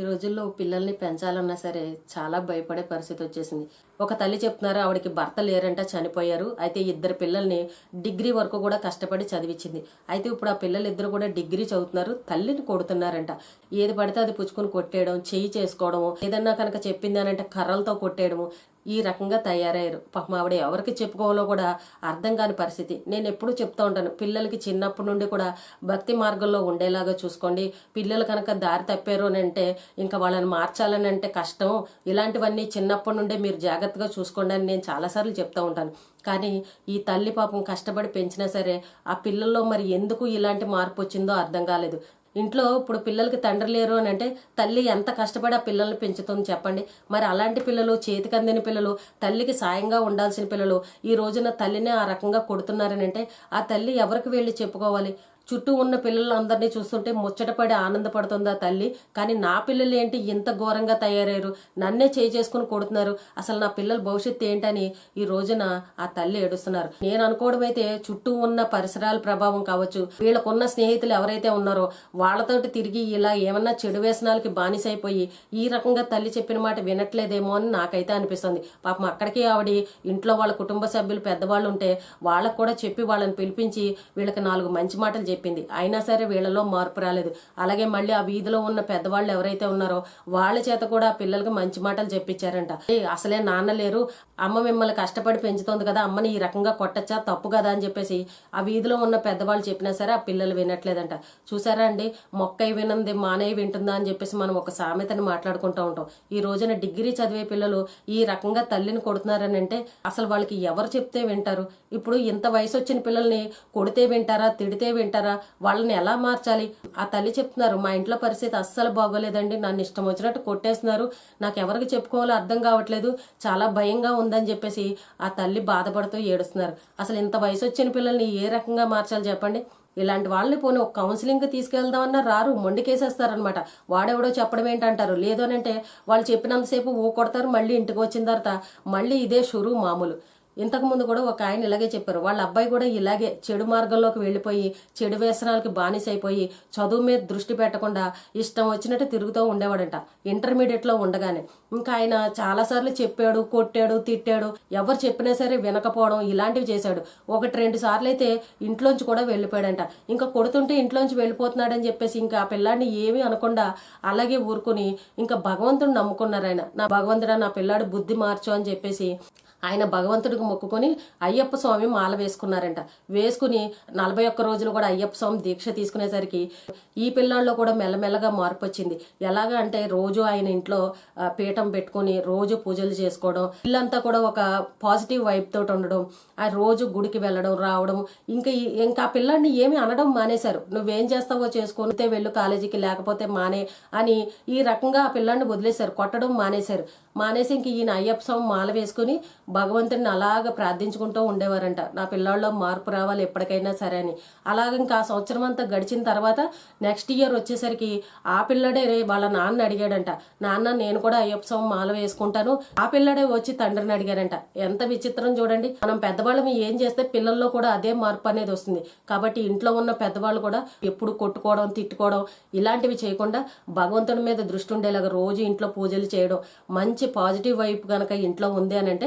ఈ రోజుల్లో పిల్లల్ని పెంచాలన్నా సరే చాలా భయపడే పరిస్థితి వచ్చేసింది. ఒక తల్లి చెప్తున్నారు ఆవిడకి భర్త లేరంట చనిపోయారు. అయితే ఇద్దరు పిల్లల్ని డిగ్రీ వరకు కూడా కష్టపడి చదివించింది. అయితే ఇప్పుడు ఆ పిల్లలు ఇద్దరు కూడా డిగ్రీ చదువుతున్నారు తల్లిని కొడుతున్నారంట. ఏది పడితే అది పుచ్చుకొని కొట్టేయడం చెయ్యి చేసుకోవడము ఏదన్నా కనుక చెప్పింది అని అంటే కర్రలతో కొట్టేయడము ఈ రకంగా తయారయ్యారు. పాపం ఆవిడ ఎవరికి చెప్పుకోవాలో కూడా అర్థం కాని పరిస్థితి. నేను ఎప్పుడూ చెప్తా ఉంటాను పిల్లలకి చిన్నప్పటి నుండి కూడా భక్తి మార్గంలో ఉండేలాగా చూసుకోండి. పిల్లలు కనుక దారి తప్పారు అని అంటే ఇంకా వాళ్ళని మార్చాలని అంటే కష్టం. ఇలాంటివన్నీ చిన్నప్పటి నుండే మీరు జాగ్రత్తగా చూసుకోండి అని నేను చాలాసార్లు చెప్తా ఉంటాను. కానీ ఈ తల్లి పాపం కష్టపడి పెంచినా సరే ఆ పిల్లల్లో మరి ఎందుకు ఇలాంటి మార్పు వచ్చిందో అర్థం కాలేదు. ఇంట్లో ఇప్పుడు పిల్లలకి తండ్రి లేరు అని అంటే తల్లి ఎంత కష్టపడి ఆ పిల్లల్ని పెంచుతుంది చెప్పండి. మరి అలాంటి పిల్లలు చేతికి అందిన పిల్లలు తల్లికి సాయంగా ఉండాల్సిన పిల్లలు ఈ రోజున తల్లిని ఆ రకంగా కొడుతున్నారని అంటే ఆ తల్లి ఎవరికి వెళ్ళి చెప్పుకోవాలి? చుట్టూ ఉన్న పిల్లలందరినీ చూస్తుంటే ముచ్చటపడి ఆనందపడుతుందా తల్లి? కానీ నా పిల్లలు ఏంటి ఇంత ఘోరంగా తయారయ్యారు? నన్నే చేయి చేసుకుని కొడుతున్నారు. అసలు నా పిల్లల భవిష్యత్తు ఏంటని ఈ రోజున ఆ తల్లి ఏడుస్తున్నారు. నేను అనుకోవడం అయితే చుట్టూ ఉన్న పరిసరాల ప్రభావం కావచ్చు వీళ్ళకున్న స్నేహితులు ఎవరైతే ఉన్నారో వాళ్ళతోటి తిరిగి ఇలా ఏమన్నా చెడు వ్యసనాలకి బానిసైపోయి ఈ రకంగా తల్లి చెప్పిన మాట వినట్లేదేమో అని నాకైతే అనిపిస్తుంది. పాపం అక్కడికి ఆవిడ ఇంట్లో వాళ్ళ కుటుంబ సభ్యులు పెద్దవాళ్ళు ఉంటే వాళ్ళకు కూడా చెప్పి వాళ్ళని పిలిపించి వీళ్ళకి నాలుగు మంచి మాటలు చెప్పి చెప్పింది. అయినా సరే వీళ్ళలో మార్పు రాలేదు. అలాగే మళ్ళీ ఆ వీధిలో ఉన్న పెద్దవాళ్ళు ఎవరైతే ఉన్నారో వాళ్ళ చేత కూడా పిల్లలకు పిల్లలకి మంచి మాటలు చెప్పించారంట. అసలే నాన్న లేరు. అమ్మ మిమ్మల్ని కష్టపడి పెంచుతోంది కదా. అమ్మని ఈ రకంగా కొట్టచ్చా? తప్పు కదా? అని చెప్పేసి ఆ వీధిలో ఉన్న పెద్దవాళ్ళు చెప్పినా సరే ఆ పిల్లలు వినట్లేదంట. చూసారా అండి? మొక్కై వినంది మానయ్య వింటుందా? అని చెప్పేసి మనం ఒక సామెతని మాట్లాడుకుంటూ ఉంటాం. ఈ రోజున డిగ్రీ చదివే పిల్లలు ఈ రకంగా తల్లిని కొడుతున్నారని అంటే అసలు వాళ్ళకి ఎవరు చెప్తే వింటారు? ఇప్పుడు ఇంత వయసు వచ్చిన పిల్లల్ని కొడితే వింటారా? తిడితే వింటారా? వాళ్ళని ఎలా మార్చాలి? ఆ తల్లి చెప్తున్నారు మా ఇంట్లో పరిస్థితి అస్సలు బాగోలేదండి నన్ను ఇష్టం వచ్చినట్టు కొట్టేస్తున్నారు నాకు ఎవరికి చెప్పుకోవాలో అర్థం కావట్లేదు చాలా భయంగా ఉందని చెప్పేసి ఆ తల్లి బాధపడుతూ ఏడుస్తున్నారు. అసలు ఇంత వయసు వచ్చిన పిల్లల్ని ఏ రకంగా మార్చాలి చెప్పండి? ఇలాంటి వాళ్ళని పోనీ ఒక కౌన్సిలింగ్ తీసుకెళ్దామన్నా రారు మొండికేసేస్తారనమాట వాడెవడో చెప్పడం ఏంటంటారు? లేదు అని అంటే వాళ్ళు చెప్పినంతసేపు ఊ కొడతారు మళ్ళీ ఇంటికి వచ్చిన తర్వాత మళ్ళీ ఇదే షురు మామూలు. ఇంతకు ముందు కూడా ఒక ఆయన ఇలాగే చెప్పారు. వాళ్ళ అబ్బాయి కూడా ఇలాగే చెడు మార్గంలోకి వెళ్ళిపోయి చెడు వ్యసనాలకి బానిసైపోయి చదువు మీద దృష్టి పెట్టకుండా ఇష్టం వచ్చినట్టు తిరుగుతూ ఉండేవాడంట. ఇంటర్మీడియట్లో ఉండగానే. ఇంకా ఆయన చాలాసార్లు చెప్పాడు కొట్టాడు తిట్టాడు. ఎవరు చెప్పినా సరే వినకపోవడం ఇలాంటివి చేశాడు. ఒకటి రెండు సార్లు అయితే ఇంట్లోంచి కూడా వెళ్ళిపోయాడంట. ఇంకా కొడుతుంటే ఇంట్లోంచి వెళ్ళిపోతున్నాడని చెప్పేసి ఇంకా ఆ పిల్లాడిని ఏమీ అనకుండా అలాగే ఊరుకుని ఇంకా భగవంతుడు నమ్ముకున్నారు ఆయన. నా భగవంతుడా నా పిల్లాడు బుద్ధి మార్చు అని చెప్పేసి ఆయన భగవంతుడికి మొక్కుకొని అయ్యప్ప స్వామి మాల వేసుకున్నారంట. వేసుకుని నలభై ఒక్క రోజులు కూడా అయ్యప్ప స్వామి దీక్ష తీసుకునేసరికి ఈ పిల్లాల్లో కూడా మెల్లమెల్లగా మార్పు వచ్చింది. ఎలాగా అంటే రోజు ఆయన ఇంట్లో పీఠం పెట్టుకుని రోజు పూజలు చేసుకోవడం ఇల్లంతా కూడా ఒక పాజిటివ్ వైబ్ తోటి ఉండడం ఆ రోజు గుడికి వెళ్ళడం రావడం ఇంకా ఇంకా ఆ పిల్లాడిని ఏమి అనడం మానేశారు. నువ్వేం చేస్తావో చేసుకుంటే వెళ్ళు కాలేజీకి లేకపోతే మానే అని ఈ రకంగా ఆ పిల్లాడిని వదిలేశారు కొట్టడం మానేశారు. మానేసి ఇంక ఈయన అయ్యప్ప స్వామి మాల వేసుకుని భగవంతుడిని అలాగ ప్రార్థించుకుంటూ ఉండేవారంట. నా పిల్లాళ్ళలో మార్పు రావాలి ఎప్పటికైనా సరే అని. అలాగ ఇంకా ఆ సంవత్సరం అంతా గడిచిన తర్వాత నెక్స్ట్ ఇయర్ వచ్చేసరికి ఆ పిల్లడే రే వాళ్ళ నాన్న అడిగాడంట. నాన్న నేను కూడా అయ్యప్ప స్వామి మాల వేసుకుంటాను. ఆ పిల్లడే వచ్చి తండ్రిని అడిగారంట. ఎంత విచిత్రం చూడండి. మనం పెద్దవాళ్ళం ఏం చేస్తే పిల్లల్లో కూడా అదే మార్పు అనేది వస్తుంది. కాబట్టి ఇంట్లో ఉన్న పెద్దవాళ్ళు కూడా ఎప్పుడు కొట్టుకోవడం తిట్టుకోవడం ఇలాంటివి చేయకుండా భగవంతుడి మీద దృష్టి ఉండేలాగా రోజు ఇంట్లో పూజలు చేయడం మంచి మంచి పాజిటివ్ వైపు కనుక ఇంట్లో ఉంది అని అంటే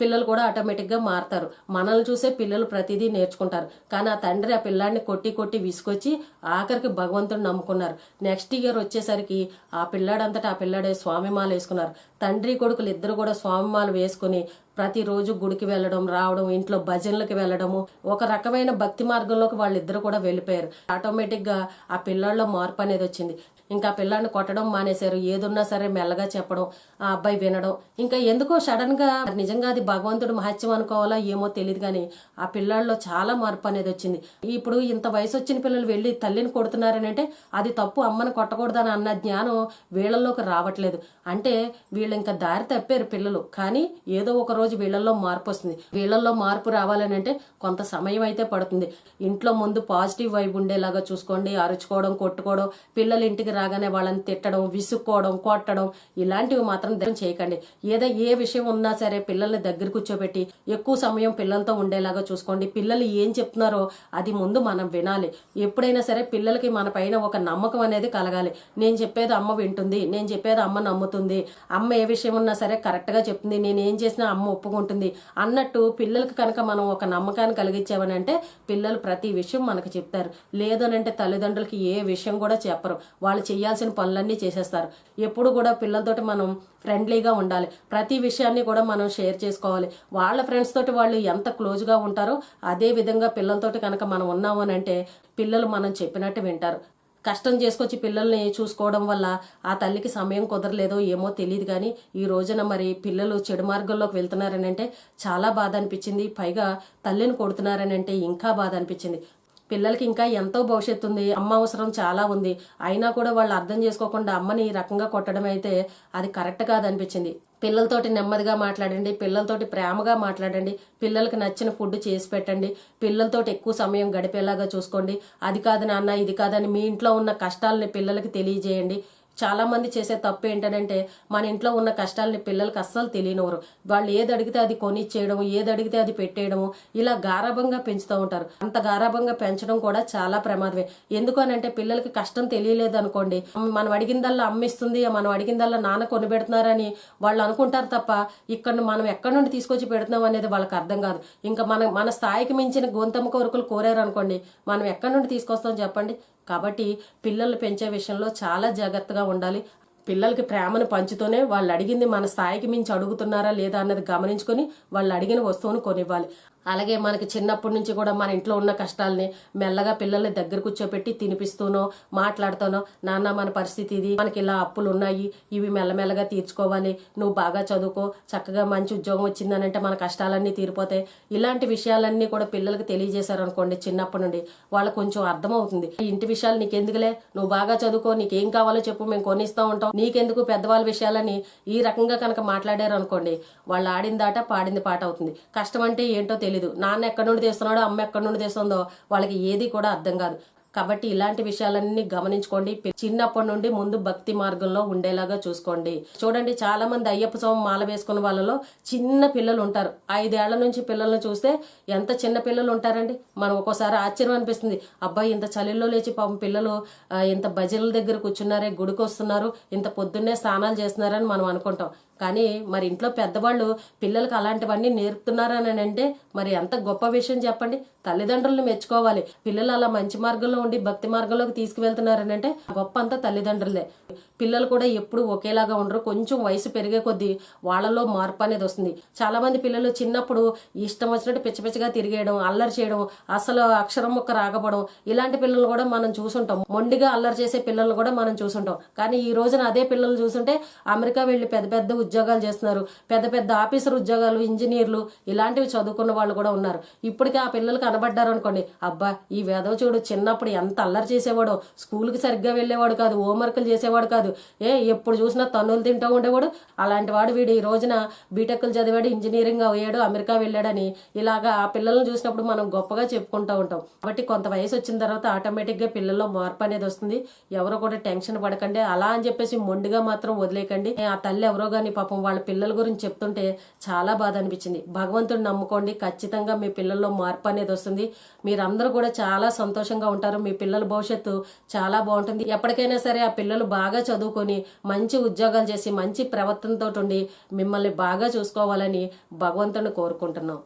పిల్లలు కూడా ఆటోమేటిక్గా మారుతారు. మనల్ని చూసే పిల్లలు ప్రతిదీ నేర్చుకుంటారు. కానీ ఆ తండ్రి ఆ పిల్లాడిని కొట్టి కొట్టి విసుకొచ్చి ఆఖరికి భగవంతుడు నమ్ముకున్నారు. నెక్స్ట్ ఇయర్ వచ్చేసరికి ఆ పిల్లాడంతటా ఆ పిల్లాడే స్వామిమాల వేసుకున్నారు. తండ్రి కొడుకులు ఇద్దరు కూడా స్వామిమాల వేసుకుని ప్రతిరోజు గుడికి వెళ్ళడం రావడం ఇంట్లో భజనలకు వెళ్ళడము ఒక రకమైన భక్తి మార్గంలోకి వాళ్ళిద్దరు కూడా వెళ్ళిపోయారు. ఆటోమేటిక్గా ఆ పిల్లల్లో మార్పు అనేది వచ్చింది. ఇంకా ఆ పిల్లాడిని కొట్టడం మానేశారు. ఏదున్నా సరే మెల్లగా చెప్పడం ఆ అబ్బాయి వినడం. ఇంకా ఎందుకో సడన్గా నిజంగా అది భగవంతుడు మహత్యం అనుకోవాలా ఏమో తెలియదు కానీ ఆ పిల్లాడిలో చాలా మార్పు అనేది వచ్చింది. ఇప్పుడు ఇంత వయసు వచ్చిన పిల్లలు వెళ్ళి తల్లిని కొడుతున్నారని అంటే అది తప్పు అమ్మని కొట్టకూడదని అన్న జ్ఞానం వీళ్ళల్లోకి రావట్లేదు. అంటే వీళ్ళు ఇంకా దారి తప్పారు పిల్లలు. కానీ ఏదో ఒక రోజు రోజు వీళ్ళల్లో మార్పు వస్తుంది. వీళ్ళల్లో మార్పు రావాలని అంటే కొంత సమయం అయితే పడుతుంది. ఇంట్లో ముందు పాజిటివ్ వైబ్ ఉండేలాగా చూసుకోండి అరుచుకోవడం కొట్టుకోవడం పిల్లలు ఇంటికి రాగానే వాళ్ళని తిట్టడం విసుక్కోవడం కొట్టడం ఇలాంటివి మాత్రం చేయకండి. ఏదో ఏ విషయం ఉన్నా సరే పిల్లల్ని దగ్గర కూర్చోబెట్టి ఎక్కువ సమయం పిల్లలతో ఉండేలాగా చూసుకోండి. పిల్లలు ఏం చెప్తున్నారో అది ముందు మనం వినాలి. ఎప్పుడైనా సరే పిల్లలకి మన పైన ఒక నమ్మకం అనేది కలగాలి. నేను చెప్పేది అమ్మ వింటుంది నేను చెప్పేది అమ్మ నమ్ముతుంది. అమ్మ ఏ విషయం ఉన్నా సరే కరెక్ట్గా చెప్తుంది నేను ఏం చేసినా అమ్మ ఒప్పుకుంటుంది అన్నట్టు పిల్లలకి కనుక మనం ఒక నమ్మకాన్ని కలిగించామని అంటే పిల్లలు ప్రతి విషయం మనకు చెప్తారు. లేదనంటే తల్లిదండ్రులకి ఏ విషయం కూడా చెప్పరు. వాళ్ళు చేయాల్సిన పనులన్నీ చేసేస్తారు. ఎప్పుడు కూడా పిల్లలతోటి మనం ఫ్రెండ్లీగా ఉండాలి. ప్రతి విషయాన్ని కూడా మనం షేర్ చేసుకోవాలి. వాళ్ళ ఫ్రెండ్స్ తోటి వాళ్ళు ఎంత క్లోజ్గా ఉంటారో అదే విధంగా పిల్లలతోటి కనుక మనం ఉన్నాము అంటే పిల్లలు మనం చెప్పినట్టు వింటారు. కష్టం చేసుకొచ్చి పిల్లల్ని చూసుకోవడం వల్ల ఆ తల్లికి సమయం కుదరలేదో ఏమో తెలియదు కానీ ఈ రోజున మరి పిల్లలు చెడు మార్గంలోకి వెళ్తున్నారని అంటే చాలా బాధ అనిపించింది. పైగా తల్లిని కొడుతున్నారని అంటే ఇంకా బాధ అనిపించింది. పిల్లలకి ఇంకా ఎంతో భవిష్యత్తు ఉంది అమ్మ అవసరం చాలా ఉంది. అయినా కూడా వాళ్ళు అర్థం చేసుకోకుండా అమ్మని ఈ రకంగా కొట్టడం అయితే అది కరెక్ట్ కాదనిపించింది. పిల్లలతోటి నెమ్మదిగా మాట్లాడండి పిల్లలతోటి ప్రేమగా మాట్లాడండి పిల్లలకి నచ్చిన ఫుడ్ చేసి పెట్టండి పిల్లలతోటి ఎక్కువ సమయం గడిపేలాగా చూసుకోండి. అది కాదు నాన్న ఇది కాదని మీ ఇంట్లో ఉన్న కష్టాలని పిల్లలకి తెలియజేయండి. చాలా మంది చేసే తప్పు ఏంటంటే మన ఇంట్లో ఉన్న కష్టాలని పిల్లలకి అస్సలు తెలియనివ్వరు. వాళ్ళు ఏది అడిగితే అది కొనిచ్చేయడం ఏది అడిగితే అది పెట్టేయడము ఇలా గారాభంగా పెంచుతూ ఉంటారు. అంత గారాభంగా పెంచడం కూడా చాలా ప్రమాదమే. ఎందుకు అంటే పిల్లలకి కష్టం తెలియలేదు అనుకోండి మనం అడిగిందల్లా అమ్మిస్తుంది మనం అడిగిందల్లా నాన్న కొని పెడుతున్నారని వాళ్ళు అనుకుంటారు తప్ప ఇక్కడ మనం ఎక్కడి నుండి తీసుకొచ్చి పెడుతున్నాం అనేది వాళ్ళకి అర్థం కాదు. ఇంకా మన మన స్థాయికి మించిన గొంతమ్మ కోరికలు కోరారు అనుకోండి మనం ఎక్కడి నుండి తీసుకొస్తాం చెప్పండి? కాబట్టి పిల్లల్ని పెంచే విషయంలో చాలా జాగ్రత్తగా ఉండాలి. పిల్లలకి ప్రేమను పంచుతూనే వాళ్ళు అడిగింది మన స్థాయికి మించి అడుగుతున్నారా లేదా అన్నది గమనించుకొని వాళ్ళు అడిగిన వస్తువును కొనివ్వాలి. అలాగే మనకి చిన్నప్పటి నుంచి కూడా మన ఇంట్లో ఉన్న కష్టాలని మెల్లగా పిల్లల్ని దగ్గర కూర్చోపెట్టి తినిపిస్తూనో మాట్లాడుతానో నాన్న మన పరిస్థితి ఇది. మనకి ఇలా అప్పులు ఉన్నాయి ఇవి మెల్లమెల్లగా తీర్చుకోవాలి. నువ్వు బాగా చదువుకో. చక్కగా మంచి ఉద్యోగం వచ్చిందని అంటే మన కష్టాలన్నీ తీరిపోతాయి. ఇలాంటి విషయాలన్నీ కూడా పిల్లలకు తెలియజేశారనుకోండి చిన్నప్పటి నుండి. వాళ్ళకి కొంచెం అర్థమవుతుంది. ఇంటి విషయాలు నీకెందుకులే? నువ్వు బాగా చదువుకో. నీకేం కావాలో చెప్పు. మేము కొనిస్తూ ఉంటాం. నీకెందుకు పెద్దవాళ్ళ విషయాలని ఈ రకంగా కనుక మాట్లాడారు అనుకోండి వాళ్ళు ఆడిందాట పాడింది పాట అవుతుంది. కష్టం అంటే ఏంటో తెలీదు. నాన్న ఎక్కడి నుండి తీస్తున్నాడో అమ్మ ఎక్కడి నుండి తీస్తుందో వాళ్ళకి ఏది కూడా అర్థం కాదు. కాబట్టి ఇలాంటి విషయాలన్నీ గమనించుకోండి. చిన్నప్పటి నుండి ముందు భక్తి మార్గంలో ఉండేలాగా చూసుకోండి. చూడండి చాలా మంది అయ్యప్ప స్వామి మాల వేసుకున్న వాళ్ళలో చిన్న పిల్లలు ఉంటారు. ఐదేళ్ళ నుంచి పిల్లల్ని చూస్తే ఎంత చిన్న పిల్లలు ఉంటారండి? మనం ఒక్కోసారి ఆశ్చర్యం అనిపిస్తుంది. అబ్బాయి ఇంత చలిలో లేచి పాపం పిల్లలు ఇంత భజనల దగ్గర కూర్చున్నారే గుడికి వస్తున్నారు ఇంత పొద్దున్నే స్నానాలు చేస్తున్నారని మనం అనుకుంటాం. కానీ మరి ఇంట్లో పెద్దవాళ్ళు పిల్లలకు అలాంటివన్నీ నేర్పుతున్నారని అంటే మరి ఎంత గొప్ప విషయం చెప్పండి. తల్లిదండ్రులను మెచ్చుకోవాలి. పిల్లలు అలా మంచి మార్గంలో ఉండి భక్తి మార్గంలోకి తీసుకువెళ్తున్నారని అంటే గొప్ప అంతా తల్లిదండ్రులే. పిల్లలు కూడా ఎప్పుడు ఒకేలాగా ఉండరు. కొంచెం వయసు పెరిగే కొద్దీ వాళ్ళలో మార్పు అనేది వస్తుంది. చాలా మంది పిల్లలు చిన్నప్పుడు ఇష్టం వచ్చినట్టు పిచ్చి పిచ్చిగా తిరిగేయడం అల్లరి చేయడం అసలు అక్షరం ముక్క రాకపోవడం ఇలాంటి పిల్లలు కూడా మనం చూసుంటాం. మొండిగా అల్లరి చేసే పిల్లలు కూడా మనం చూసుంటాం. కానీ ఈ రోజున అదే పిల్లలు చూసుంటే అమెరికా వెళ్ళి పెద్ద పెద్ద ఉద్యోగాలు చేస్తున్నారు. పెద్ద పెద్ద ఆఫీసర్ ఉద్యోగాలు ఇంజనీర్లు ఇలాంటివి చదువుకున్న వాళ్ళు కూడా ఉన్నారు. ఇప్పటికీ ఆ పిల్లలు కనబడ్డారు అనుకోండి అబ్బా ఈ వేదవ చూడు చిన్నప్పుడు ఎంత అల్లరి చేసేవాడో. స్కూల్కి సరిగ్గా వెళ్ళేవాడు కాదు హోంవర్క్లు చేసేవాడు కాదు. ఏ ఎప్పుడు చూసినా తన్నులు తింటూ ఉండేవాడు. అలాంటి వాడు వీడు ఈ రోజున బీటెక్లు చదివాడు ఇంజనీరింగ్ అయ్యాడు అమెరికా వెళ్ళాడని ఇలాగా ఆ పిల్లల్ని చూసినప్పుడు మనం గొప్పగా చెప్పుకుంటూ ఉంటాం. కాబట్టి కొంత వయసు వచ్చిన తర్వాత ఆటోమేటిక్గా పిల్లల్లో మార్పు అనేది వస్తుంది. ఎవరో కూడా టెన్షన్ పడకండి. అలా అని చెప్పేసి మొండిగా మాత్రం వదిలేకండి ఆ తల్లి ఎవరో గాని పాపం వాళ్ళ పిల్లల గురించి చెప్తుంటే చాలా బాధ అనిపించింది. భగవంతుడు నమ్ముకోండి ఖచ్చితంగా మీ పిల్లల్లో మార్పు అనేది వస్తుంది. మీరందరూ కూడా చాలా సంతోషంగా ఉంటారు. మీ పిల్లల భవిష్యత్తు చాలా బాగుంటుంది. ఎప్పటికైనా సరే ఆ పిల్లలు బాగా చదువుకొని మంచి ఉద్యోగాలు చేసి మంచి ప్రవర్తనతో ఉండి మిమ్మల్ని బాగా చూసుకోవాలని భగవంతుని కోరుకుంటున్నాం.